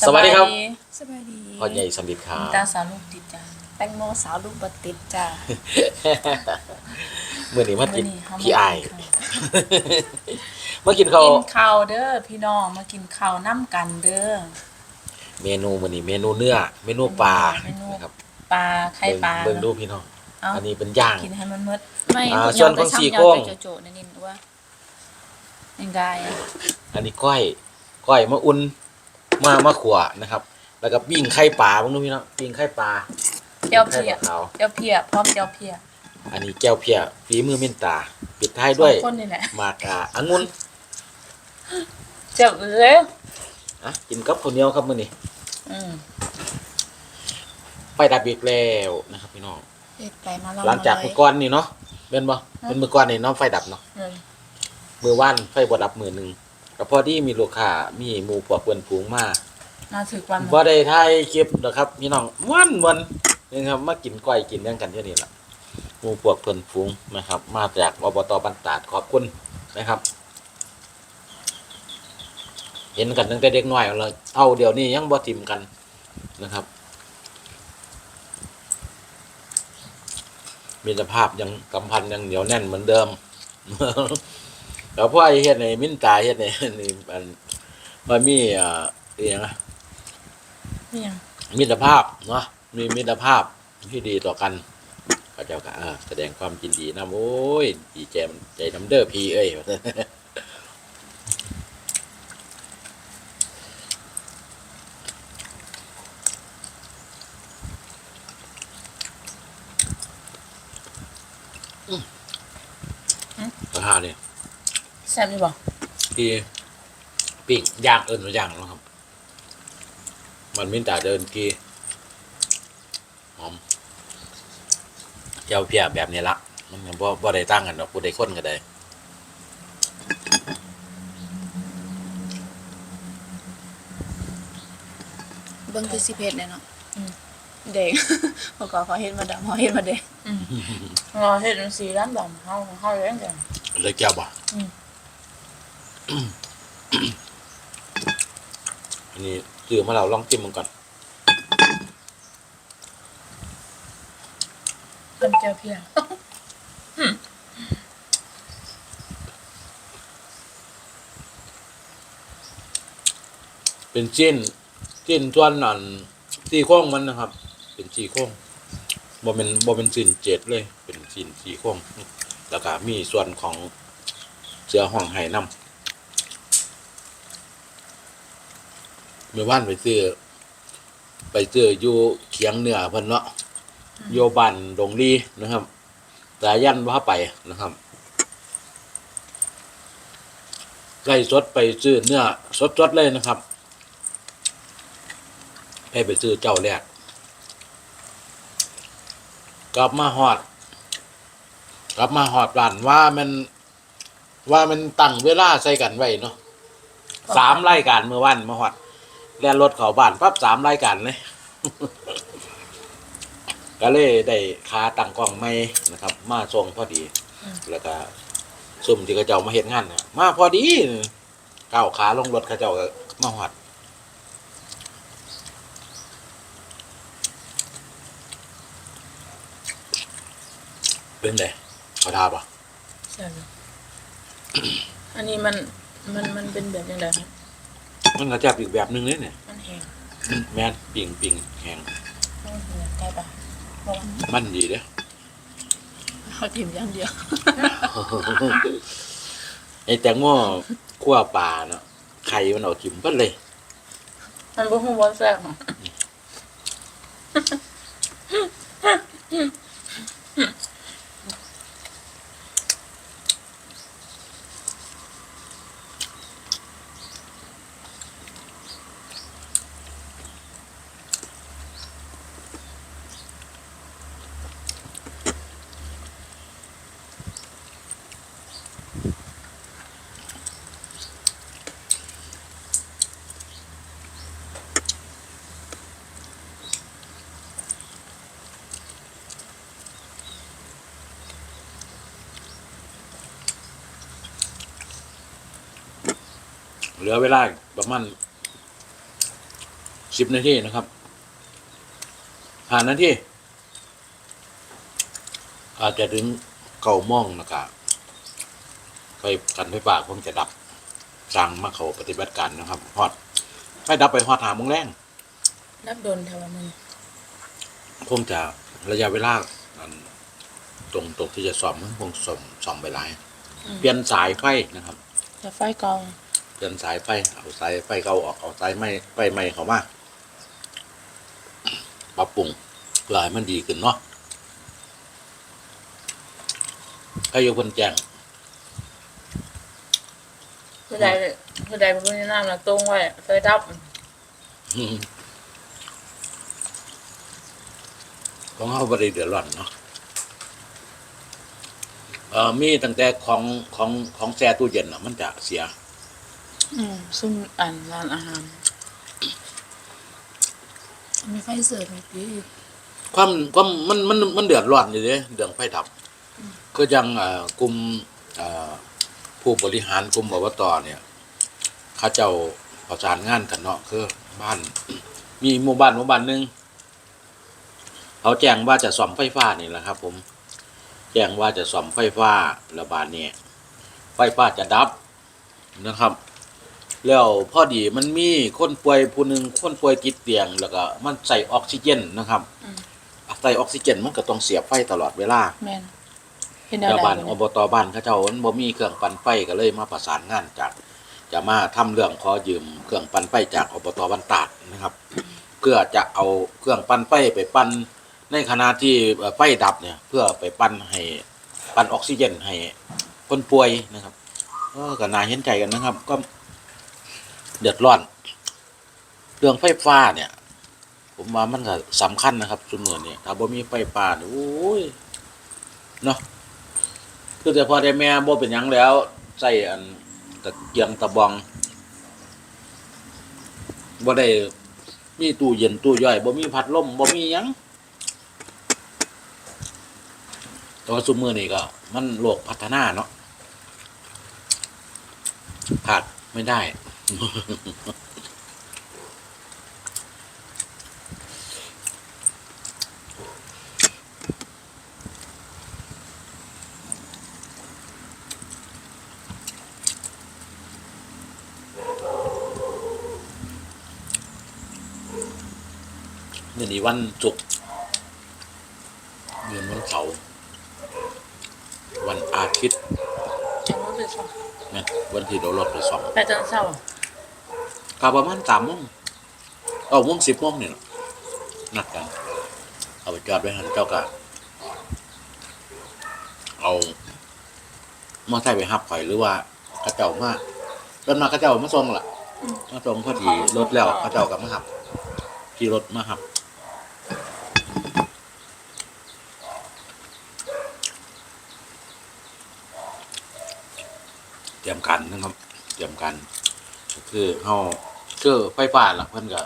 สวัสดีครับ สบายดีพ่อใหญ่สมิทครับตาสาวลูกติดจ้าแตงโมสาวลูกบัติดจ้าเมื่อนี้มากินมื้อเฮพี่อายข้วมากินข้าวกินข้าวเด้อพี่น้องมากินข้าวน้ำกันเด้อเมนูมื้อนี้เมนูเนื้อเมนูปลาเมนูนะครับปลาไข่ปลาเบิ่งดูพี่น้องเอ้าอันนี้เป็นย่างกินให้มันหมดไม่อ่าคุณส่วนยอมของไปสี่ช้ำยโค้อมงไปโจๆนั่นนี่ว่ายังไงอะอันนี้ก้อยก้อยมาอุ่น มามาขัวนะครับ แล้วก็ปิ้งไข่ปลาเบิ่งดูพี่น้องปิ้งไข่ปลาเจียวไข่เพียปลาขาวเจียวเพียพร้อมเจียวเพียอันนี้แก้วเพียฝีมือเม่นตา ปิดท้ายด้วยสองคนนี่แหละหมากาองุ่นเจียวเอ้ยอะกินกับข้าวเหนียวครับมื้อนี้อืมไฟดับอีกแล้วนะครับพี่น้องเฮ็ดไปมาเล่หลังจากมาเมื่อเลยก่อนนี่เนาะเป็นบ่เป็นเมื่อก่อนนี่เน้องไฟดับเนาะ อืมมือว่านไฟบ่ดับมือหนึง ก็พอดีมีลูกค้ามีหมู่พวกเพื่อนฝูงมามาถึงวันบ่ได้ถ่ายคลิปหรอกครับพี่น้องม่วนม่วนนะครับมากินก้อยกินหยังกันเท่านี้ล่ะหมู่พวกเพื่อนฝูงนะครับ มาจากอบตบันตาดขอบคุณนะครับ เห็นกันตั้งแต่เด็กน้อยเลยเท่าเดี๋ยวนี้ยังบ่ทิมกันนะครับมีสภาพยังกำพันยังเหนียวแน่นเหมือนเดิม แล้วพ่อไอ้เฮ็ดในมิ้นตาเฮ็ดในนี่มันมันมีเอ่ออหยังอะนี่ยังมิตรภาพเนาะมีมิตรภาพที่ดีต่อกันพระเจ้าก็อ่าแสดงความยินดีนะโอ้ยดีใจใจน้ำเด้อพี่เอ้ยราคาเนี่ย แซ่บดีบ่ที่ปิ้งย่างเอิญมาย่างแล้วครับ มันมินตาเดินกีหอมเจ้าเพียแบบนี้ละมันก็บ่บ่ได้ตั้งกันดอกผู้ใดคนก็ได้เบิ้งคือสิเพชรเนี่ยเนาะเด็กเมื่อก่อนเขาเห็นมาดำเขาเห็นมาเด็กเราเฮ็ดจังซี่ร้านดำเฮาเฮาเลี้ยงกันเลยแก้วบ่อืม อันนี้ซื้อมาเราลองจิ้มมันก่อนเป็นเจียวเพียเป็นจิ้นจิ้นส่วนนั่นซี่โครงมันนะครับ เป็นซี่โครงบ่เป็นบ่เป็นจิ้นเจ็ดเลย เป็นจิ้นซี่โครงแล้วก็มีส่วนของเสือห้องไห้น้ำ เมื่อวานไปซื้อ ไปซื้ออยู่เคียงเหนือเพิ่นเนาะโยบ้านดงลีนะครับสายันว่าไปนะครับไล่สดไปซื้อเนื้อสดๆเลยนะครับให้ไปซื้อเจ้าแรกกลับมาหอด กลับมาหอดบ้านว่ามันว่ามันตั้งเวลาใส่กันไว้เนาะสามรายการเมื่อวันมาหอด แล่นรถเขาบ้านปั๊บสามรายการเลย ก็เลยได้คาตั้งกล้องไม่นะครับ มาส่งพอดี แล้วก็ซุ่มที่เขาเจ้ามาเห็นงานนะมาพอดีก้าวขาลงรถเขาเจ้าก็มาหอดเป็นไงเขาทาปะแซ่บอยู่อันนี้มันมันมันเป็นแบบยังไงครับ มันก็จะอีกแบบหนึงเลยเนี่ยมันแห้งแมนปิ่งปิ่งแห้งมันเหมือนไก่ปะเพราะว่ามันดีเด้อ เขาถิ่มอย่างเดียว ไอ้แตงโมคั่วปลาเนาะไข่มันเอาถิ่มเพิ่นเลย มันบ่ฮู้ว่าแซ่บ เหลือเวลาประมาณสิบนาทีนะครับห้านาทีอาจจะถึงเก่าโม่องนะครับไฟกันไฟป่าคงจะดับสั่งมาเขาปฏิบัติการนะครับฮอดไฟดับไปฮอดหาโมงแรงนับโดนแถวมันคงจะระยะเวลาอันตรงตรงที่จะสอบมันคงสอมสอมไปหลาย เปลี่ยนสายไฟนะครับจะไฟกอง เปลี่ยนสายไฟเอาสายไฟเก่าออกเอาสายไม้ไฟใหม่เข้ามาปรับปรุงเพื่อให้มันดีขึ้นเนาะให้ยกคนแจ้งผู้ใดผู้ใดเป็นผู้แนะนำนะตรงไว้ไฟดับอืมของเขาบริเดือดร้อนเนาะเอ่อมีตั้งแต่ของของของแช่ตู้เย็นอะ มันจะเสีย อืมซุ่มอ่านร้านอาหารมีไฟเสิร์ฟไหมพี่ความความมันมันมันเดือดร้อนอยู่เด้เดืองไฟดับ ก็ยังเอ่อกลุ่มเอ่อผู้บริหารกลุ่มอบตเนี่ยเขาเจ้าประสานงานกันเนาะคือบ้าน มีหมู่บ้านหมู่บ้านหนึ่งเขาแจ้งว่าจะซ่อมไฟฟ้านี่แหละครับ ผม แจ้งว่าจะซ่อมไฟฟ้าระบาดเนี่ยไฟฟ้าจะดับนะครับ แล้วพอดีมันมีคนป่วยผู้หนึ่งคนป่วยติดเตียง แล้วก็มันใส่ออกซิเจนนะครับอืม ใส่ออกซิเจนมันก็ต้องเสียบไฟตลอดเวลา แม่นเห็นแนวชาวใดบ้านบ่อเนี่ยบตบ้านเขาเจ้ามันบ่มีเครื่องปั่นไฟก็เลยมาประสานงานจาก จะมาทำเรื่องขอยืมเครื่องปั่นไฟจากอบตบ้านตาดนะครับ เพื่อจะเอาเครื่องปั่นไฟไปปั่นในขณะที่เอ่อไฟดับเนี่ย เพื่อไปปั่นให้ปั่นออกซิเจนให้คนป่วยนะครับเออก็น่าเห็นใจกันนะครับ ก็ เดือดร้อน เรื่องไฟฟ้าเนี่ย ผมว่ามันก็สำคัญนะครับสมือนี้ถ้าบ่มีไฟฟ้าเนี่ยโอ้ยเนาะคือแต่พอได้แม่บ่เป็นยังแล้วใส่อันตะเกียงตะบองบ่ได้มีตู้เย็นตู้ย่อยบ่มีพัดลมบ่มียังแตว่าซุมือนี้ก็ มันโลกพัฒนาเนาะขาดไม่ได้ นี่นี่วันศุกร์เดือนวันเสาร์วันอาทิตย์จังว่าเป็นสองนะวันที่เราลดไปสอง ไปตอนเช้า ก็ประมาณสามโมงเอาโมงสิบโมงเนี่ยนัดกันเอาไปจอดไว้หันเจ้ากะเอามอไซค์ไปหับข่อยหรือว่าข้าเจ้ามาเดินมาเข้าเจ้ามาส่งล่ะมาส่งพอดีรถแล้วข้าเจ้ากับมาหับขี่รถมาหับเตรียมกันนะครับ เตรียมกันก็คือเฮา คือไฟฟ้าล่ะเพิ่นก็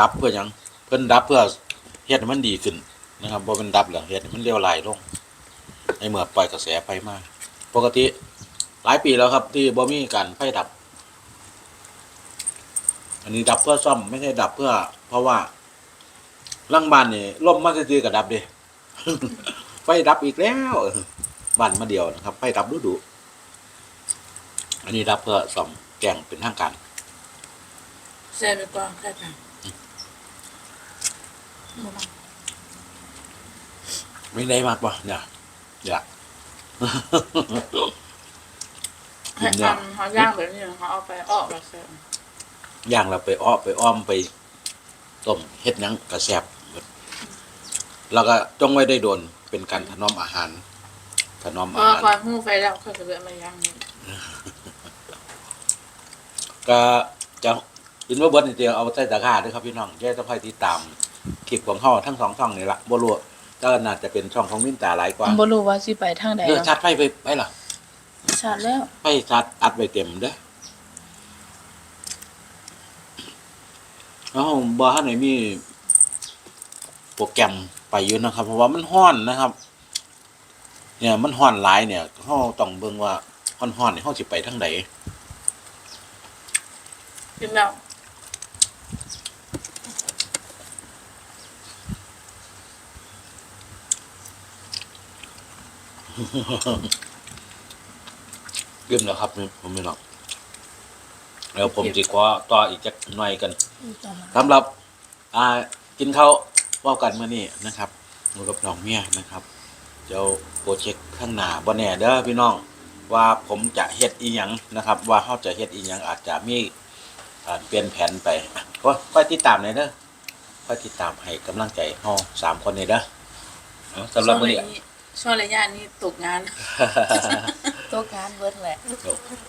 ดับเพื่อยังเพิ่นดับเพื่อเฮ็ดให้มันดีขึ้นนะครับบ่เป็นดับแล้วเฮ็ดให้มันเร็วไหลลงในเมื่อปล่อยกระแสไฟมาปกติหลายปีแล้วครับ ที่บ่มีการไฟดับ อันนี้ดับเพื่อซ่อมไม่ใช่ดับเพื่อ เพราะว่าลังบ้านนี่ล่มมาซื่อๆก็ดับเด้ไฟดับอีกแล้วบ้านมาเดียวนะครับ ไฟดับดุดุอันนี้รับเพื่อซ่อมแกงเป็นทางการ แซ่ไปก่อนแค่ไหนบ่มาไม่ได้มากป่ะเนี่ยอยาก ให้ทำเขาย่างแบบนี้เขาเอาไปออกมาแซ่บย่างเราไปอ้อไปอ้อมไปต้มเฮ็ดหยังกระแซบแล้วก็จงไว้ได้โดนเป็นการถนอมอาหาร ถนอมเพอาราะว่าหาร ก่อนหูไฟดับเขาจะเลือกมาย่างนี่ก็จะ ยินว่าเบิร์ดนี่เดียวเอาใส่ตะกร้าด้วยครับพี่น้องแย่ต้องคอยติดตามคลิปของเขาทั้งสองช่องนี่ละบ่รู้ก็น่าจะเป็นช่องของมินตาหลายกว่าบ่รู้ว่าสิไปทางใดเออชัดไฟไปไปล่ะชัดแล้วไฟชัดอัดไว้เต็มเด้อแล้วบ่ทันไหนมีโปรแกรมไปอยู่นะครับ เพราะว่ามันฮ้อนนะครับ เนี่ยมันฮ้อนหลายเนี่ยเฮาต้องเบิ่งว่าฮ้อนๆนี่เฮาสิไปทางใดกินแล้ว ลืมแล้วครับนี่ผมไม่หรอกแล้วผมจิขอต่ออีกจักหน่อยกันต่อมาสำหรับ อ่า กินข้าวเว่ากันเมื่อนี้นะครับอยู่กับน้องเมียนะครับเดี๋ยวโปรเจกต์ข้างหน้าบ่แน่เด้อพี่น้อง ว่าผมจะเฮ็ดอีหยังนะครับ ว่าเขาจะเฮ็ดอีหยังอาจจะมีอ่าเปลี่ยนแผนไปก็ค่อยติดตามหน่อยเด้อค่อยติดตามให้กำลังใจเฮาสามคนนี่เด้อเอาสำหรับมื้อนี้ ช่วงระยะนี้ตกงานโต๊ะการเบิดแหละ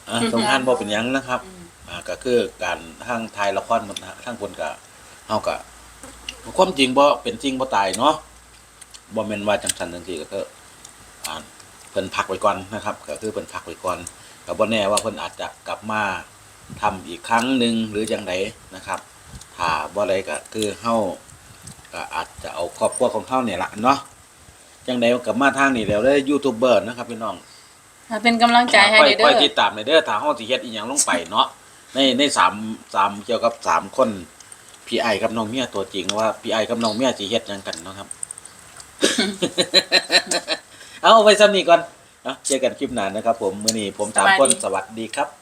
อะตรงงานบ่เป็นหยังนะครับอืมอ่าก็คือการทางถ่ายละครมันทางคนก็เฮาก็ความจริงบ่เป็นจริงบ่ตายเนาะบ่แม่นว่าจังซั่นจังซี่ก็คืออ่าเพิ่นพักไว้ก่อนนะครับ ก็คือเพิ่นพักไว้ก่อนก็บ่แน่ว่าเพิ่นอาจจะกลับมาทำอีกครั้งหนึ่งหรือจังไดนะครับ ถ้าบ่ได้ก็คือเฮาก็อาจจะเอาครอบครัวของเฮาเนี่ยล่ะเนาะ จังไดก็มาทางนี้แล้วเด้อยูทูบเบอร์นะครับพี่น้องอ่าเป็นกำลังใจให้ค่อยเด้ค่อยอติดตามในอยเด้อถ้าห้องสิเฮ็ดอีหยังลงไปเนาะในในสามสามเกี่ยวกับสามคนพี่ไอกับน้องเมียตัวจริงว่าพี่ไอกับน้องเมียสิเฮ็ดหยังกันเนาะครับ เอาไว้ซ้ำนี้ก่อนเนาะเจอกันคลิปหน้านะครับ ผมมื้อนี้ผมสามคนสวัสดีครับ